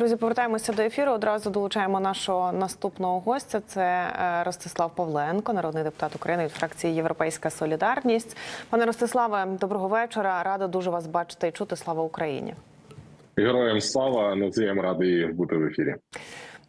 Друзі, повертаємося до ефіру. Одразу долучаємо нашого наступного гостя. Це е, Ростислав Павленко, народний депутат України від фракції Європейська Солідарність. Пане Ростиславе, доброго вечора. Рада дуже вас бачити і чути. Слава Україні. Героям слава навзаєм радий бути в ефірі.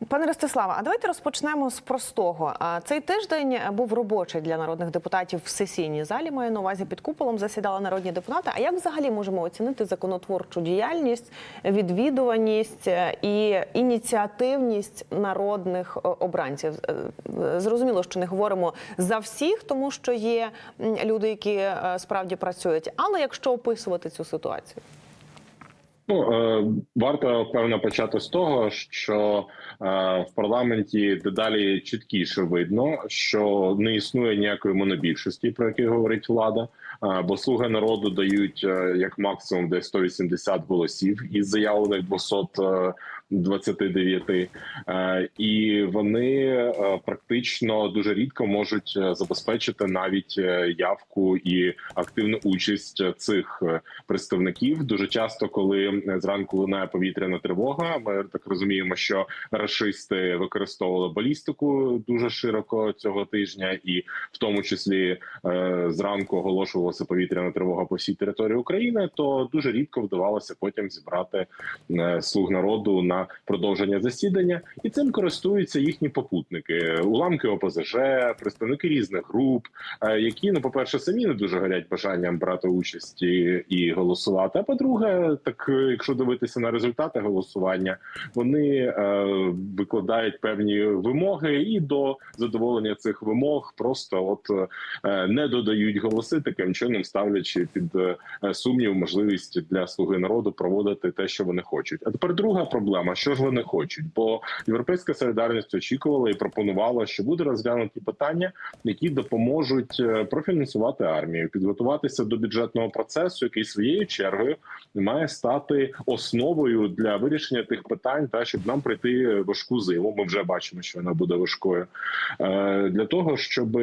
Пане Ростиславе, а давайте розпочнемо з простого. Цей тиждень був робочий для народних депутатів в сесійній залі. Маю на увазі під куполом засідали народні депутати. А як взагалі можемо оцінити законотворчу діяльність, відвідуваність е, і ініціативність народних е, обранців? Е, Зрозуміло, що не говоримо за всіх, тому що є люди, які справді працюють. Але якщо описувати цю ситуацію. Ну, е, варто певно почати з того, що е, в парламенті дедалі чіткіше видно, що не існує ніякої монобільшості, про яку говорить влада. Е, бо слуги народу дають як максимум десь 180 голосів із заявлених 200 29, е, і вони е, практично дуже рідко можуть е, забезпечити навіть явку і активну участь цих представників. Дуже часто, коли зранку лунає повітряна тривога, ми так розуміємо, що расисти використовували балістику дуже широко цього тижня, і в тому числі зранку оголошувалася повітряна тривога по всій території України. То дуже рідко вдавалося потім зібрати слуг народу на продовження засідання, і цим користуються їхні попутники, уламки ОПЗЖ, представники різних груп, е, які ну, по перше, самі не дуже горять бажанням брати участь і, голосувати. А по-друге, так е, якщо дивитися на результати голосування, вони е, викладають певні вимоги, і до задоволення цих вимог просто от не додають голоси, таким чином ставлячи під сумнів можливість для слуги народу проводити те, що вони хочуть. А тепер друга проблема: що ж вони хочуть? Бо європейська солідарність очікувала і пропонувала, що буде розглянуті питання, які допоможуть е, профінансувати армію, підготуватися до бюджетного процесу, який своєю чергою має стати основою для вирішення тих питань, та щоб нам пройти важку зиму. Ми вже бачимо, що вона буде важкою Е, для того, щоб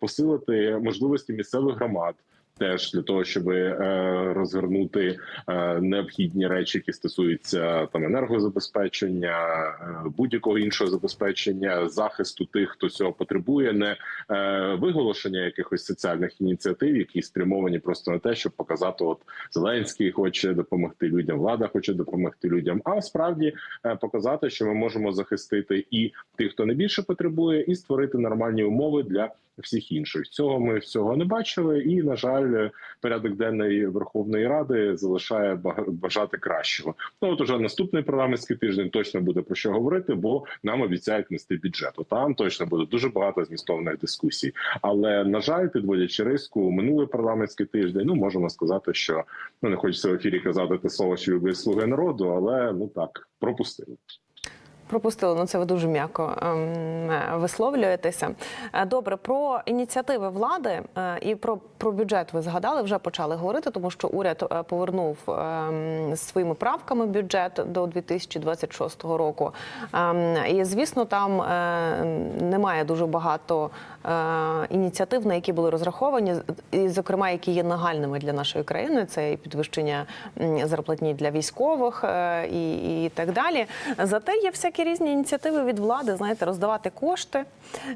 посилити можливості місцевих громад. Теж для того, щоб е, розгорнути е, необхідні речі, які стосуються там енергозабезпечення, е, будь-якого іншого забезпечення, захисту тих, хто цього потребує, не виголошення якихось соціальних ініціатив, які спрямовані просто на те, щоб показати, от Зеленський хоче допомогти людям, влада хоче допомогти людям. А справді показати, що ми можемо захистити і тих, хто найбільше потребує, і створити нормальні умови для всіх інших. Цього ми всього не бачили, і на жаль, порядок денний Верховної Ради залишає бажати кращого. Ну от уже наступний парламентський тиждень точно буде про що говорити, бо нам обіцяють нести бюджет. Там точно буде дуже багато змістовних дискусій. Але на жаль, підводячи риску, минулий парламентський тиждень, ну можемо сказати, що ну не хочеться в ефірі казати те слово, що люблять слуги народу, але ну так пропустили. Пропустили, ну це ви дуже м'яко ем, висловлюєтеся. Е, Добре, про ініціативи влади е, і про, про бюджет ви згадали, вже почали говорити, тому що уряд е, повернув ем, своїми правками бюджет до 2026 року. Ем, І звісно, там немає дуже багато ініціатив, на які були розраховані, і, зокрема, які є нагальними для нашої країни. Це і підвищення зарплатні для військових і, і так далі. Зате є всякі різні ініціативи від влади, знаєте, роздавати кошти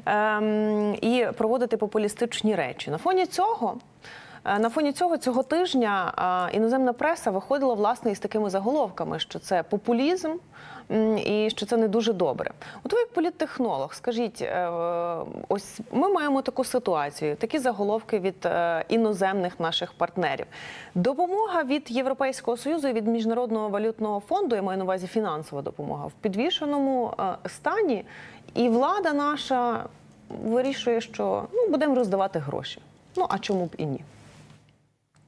ем, і проводити популістичні речі. На фоні цього. Е, На фоні цього цього тижня е, іноземна преса виходила власне із такими заголовками, що це популізм і що це не дуже добре. От ви як політтехнолог, скажіть, е, ось ми маємо таку ситуацію, такі заголовки від іноземних наших партнерів. Допомога від Європейського союзу і від міжнародного валютного фонду, я маю на увазі фінансова допомога в підвішеному стані, і влада наша вирішує, що ну будемо роздавати гроші. Ну а чому б і ні?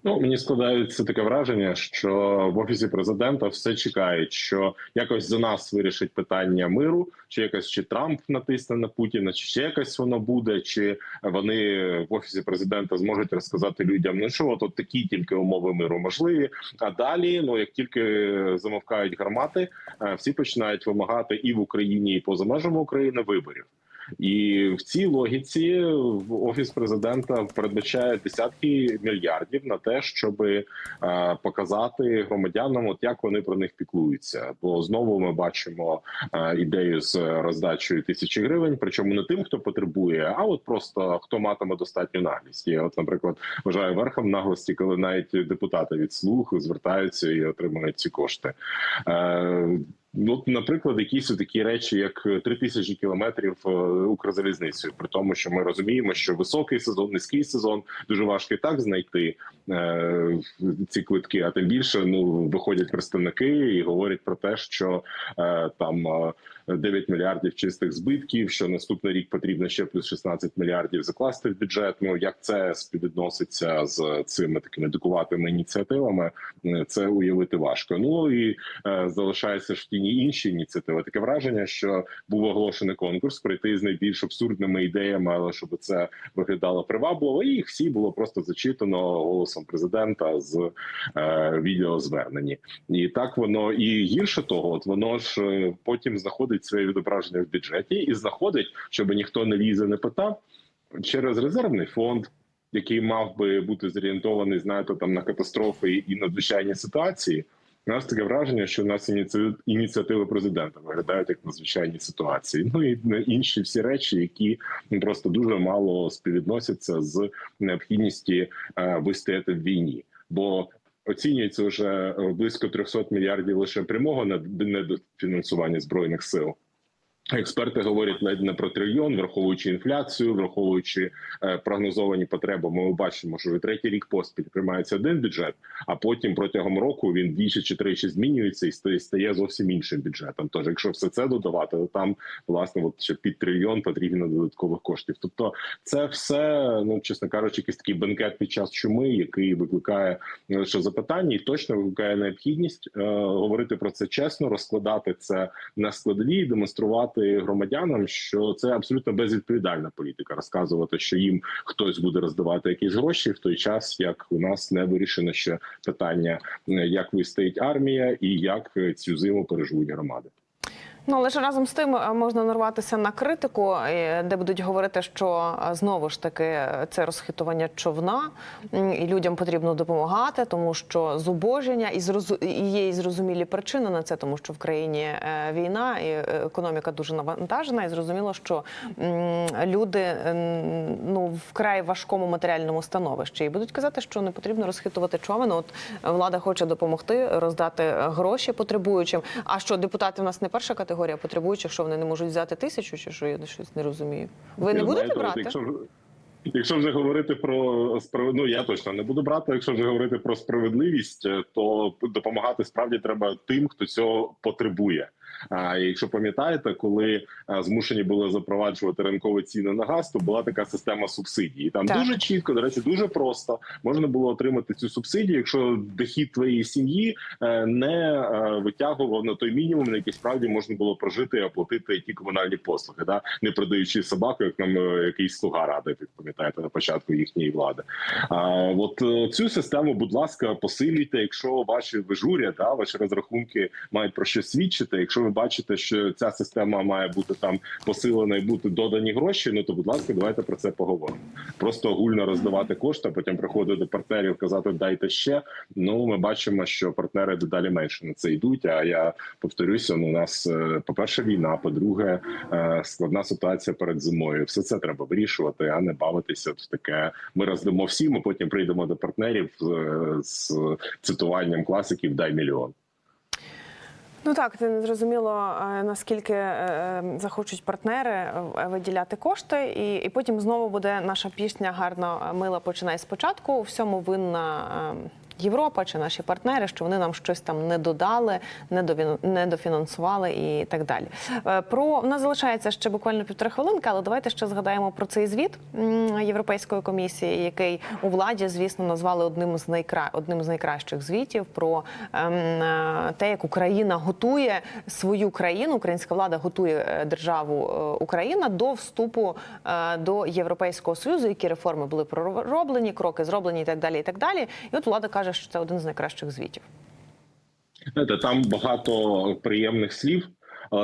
Ну мені складається таке враження, що в офісі президента все чекають, що якось за нас вирішить питання миру, чи якось чи Трамп натисне на Путіна, чи ще якось воно буде, чи вони в офісі президента зможуть розказати людям, ну що от, такі тільки умови миру можливі. А далі, ну як тільки замовкають гармати, е, всі починають вимагати і в Україні, і поза межами України виборів. І в цій логіці офіс президента передбачає десятки мільярдів на те, щоб показати громадянам, от як вони про них піклуються. Бо знову ми бачимо е, ідею з роздачею тисячі гривень, причому не тим, хто потребує, а от просто хто матиме достатню наглість. Я, от, наприклад, вважаю верхом наглості, коли навіть депутати від слух звертаються і отримують ці кошти. Е, Ну, наприклад, якісь такі речі, як 3 тисячі кілометрів е, Укрзалізницею, при тому, що ми розуміємо, що високий сезон, низький сезон дуже важко і так знайти е, ці квитки. А тим більше ну виходять представники і говорять про те, що е, там е, 9 мільярдів чистих збитків. Що наступний рік потрібно ще плюс 16 мільярдів закласти в бюджет. Ну як це співвідноситься з цими такими дикуватими ініціативами? е, Це уявити важко. Ну і е, залишається ж в тіні інші ініціативи. Таке враження, що був оголошений конкурс прийти з найбільш абсурдними ідеями, але щоб це виглядало привабливо, і їх всі було просто зачитано голосом президента з е, відеозверненні. І так воно і гірше того, от воно ж е, потім знаходить своє відображення в бюджеті і знаходить, щоб ніхто не лізе, не питав через резервний фонд. Який мав би бути зорієнтований, знаєте, там на катастрофи і надзвичайні ситуації, у нас таке враження, що у нас ініці- ініціативи президента виглядають як надзвичайні ситуації. Ну і інші всі речі, які ну, просто дуже мало співвідносяться з необхідністю е, вистояти в війні. Бо оцінюється вже е, близько 300 мільярдів лише прямого на недофінансування збройних сил. Експерти говорять ледь не про трильйон, враховуючи інфляцію, враховуючи е, прогнозовані потреби. Ми бачимо, що вже третій рік поспіль приймається один бюджет, а потім протягом року він двічі чи тричі змінюється і стає- зовсім іншим бюджетом. Тож, якщо все це додавати, то там власне от ще під трильйон потрібно додаткових коштів. Тобто, це все, ну чесно кажучи, якийсь такий бенкет під час чуми, який викликає лише запитання, і точно викликає необхідність е, говорити про це чесно, розкладати це на складові, і демонструвати громадянам, що це абсолютно безвідповідальна політика. Розказувати, що їм хтось буде роздавати якісь гроші в той час, як у нас не вирішено ще питання, як вистоїть армія і як цю зиму переживуть громади. Ну але ж разом з тим е, можна нарватися на критику, е, де будуть говорити, що е, знову ж таки це розхитування човна, і людям потрібно допомагати, тому що зубоження і є і зрозумілі причини на це, тому що в країні війна і економіка дуже навантажена, і зрозуміло, що люди ну вкрай важкому матеріальному становищі, і будуть казати, що не потрібно розхитувати човен. От влада хоче допомогти роздати гроші потребуючим. А що депутати в нас не перша категорія потребуючих, що вони не можуть взяти тисячу, чи що я щось не розумію? Ви не Я будете знаєте, брати? Якщо, вже- якщо вже говорити про ну я точно не буду брати. Якщо вже говорити про справедливість, е, то допомагати справді треба тим, хто цього потребує. А якщо пам'ятаєте, коли змушені були запроваджувати ринкові ціни на газ, то була така система субсидій. І Там Так. дуже чітко, до речі, дуже просто можна було отримати цю субсидію, якщо дохід твоєї сім'ї е, не е, витягував на той мінімум, на який справді можна було прожити і оплатити ті комунальні послуги, да не продаючи собаку, як нам е, якийсь слуга радив, як пам'ятаєте на початку їхньої влади. А от е, цю систему, будь ласка, посилюйте. Якщо ваші вижуря, да, ваші розрахунки мають про що свідчити. Якщо ви бачите, що ця система має бути там посилена і бути додані гроші, ну то будь ласка, давайте про це поговоримо. Просто огульно роздавати кошти, а потім приходити до партнерів, казати дайте ще. Ну ми бачимо, що партнери дедалі менше на це йдуть. А я повторюся, ну у нас е, по перше війна, по-друге, е, складна ситуація перед зимою. Все це треба вирішувати, а не бавитися в таке. Ми роздамо всім, а потім прийдемо до партнерів е, з цитуванням класиків Дай мільйон. Ну так, це зрозуміло е, наскільки е, е, захочуть партнери виділяти кошти, і, і потім знову буде наша пісня гарно мила починай спочатку. У всьому винна. Європа чи наші партнери, що вони нам щось там не додали, не довін- не і так далі. Е, Про у нас залишається ще буквально півтори хвилинки, але давайте ще згадаємо про цей звіт Європейської комісії, який у владі, звісно, назвали одним з найкра... одним з найкращих звітів про ем, е, те, як Україна готує свою країну, українська влада готує е, державу Україна до вступу до Європейського союзу, які реформи були пророблені, кроки зроблені і так далі. І так далі. І от влада каже, що це один з найкращих звітів. Там багато приємних слів,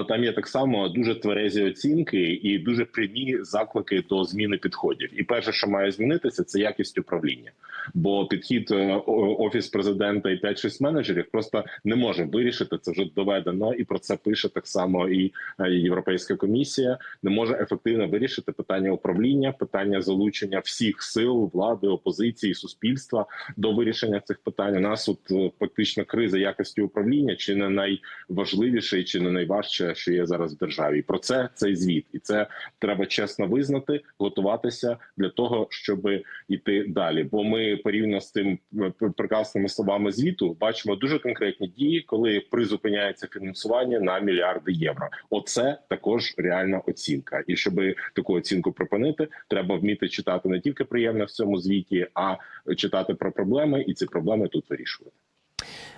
там є так само дуже тверезі оцінки і дуже прямі заклики до зміни підходів. І перше, що має змінитися, це якість управління. Бо підхід е, офіс президента і 5-6 менеджерів просто не може вирішити. Це вже доведено, і про це пише так само і е, Європейська комісія. Не може ефективно вирішити питання управління, питання залучення всіх сил влади, опозиції, суспільства до вирішення цих питань. У нас от е, фактично криза якості управління, чи не найважливіше, чи не найважче, що є зараз в державі. Про це цей звіт, і це треба чесно визнати, готуватися для того, щоб іти далі. Бо ми порівняно з тим е, прекрасними словами звіту бачимо дуже конкретні дії, коли призупиняється фінансування на мільярди євро. Оце також реальна оцінка. І щоб таку оцінку припинити, треба вміти читати не тільки приємне в цьому звіті, а читати про проблеми і ці проблеми тут вирішувати.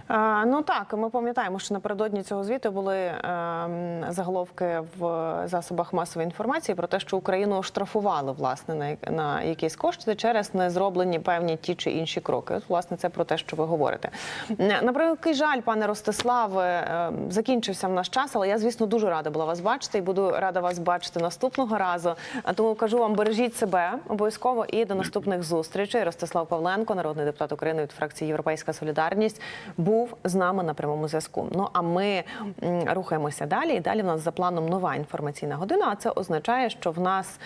Е, Ну так, ми пам'ятаємо, що напередодні цього звіту були ем, заголовки в засобах масової інформації про те, що Україну штрафували власне на, якісь кошти через незроблені певні ті чи інші кроки. От, власне, це про те, що ви говорите. На превеликий жаль, пане Ростиславе, ем, закінчився в наш час, але я, звісно, дуже рада була вас бачити і буду рада вас бачити наступного разу. Тому кажу вам, бережіть себе обов'язково і до наступних зустрічей. Ростислав Павленко, народний депутат України від фракції Європейська Солідарність, був з нами на прямому зв'язку. Ну а ми рухаємося далі. І далі в нас за планом нова інформаційна година. А це означає, що в нас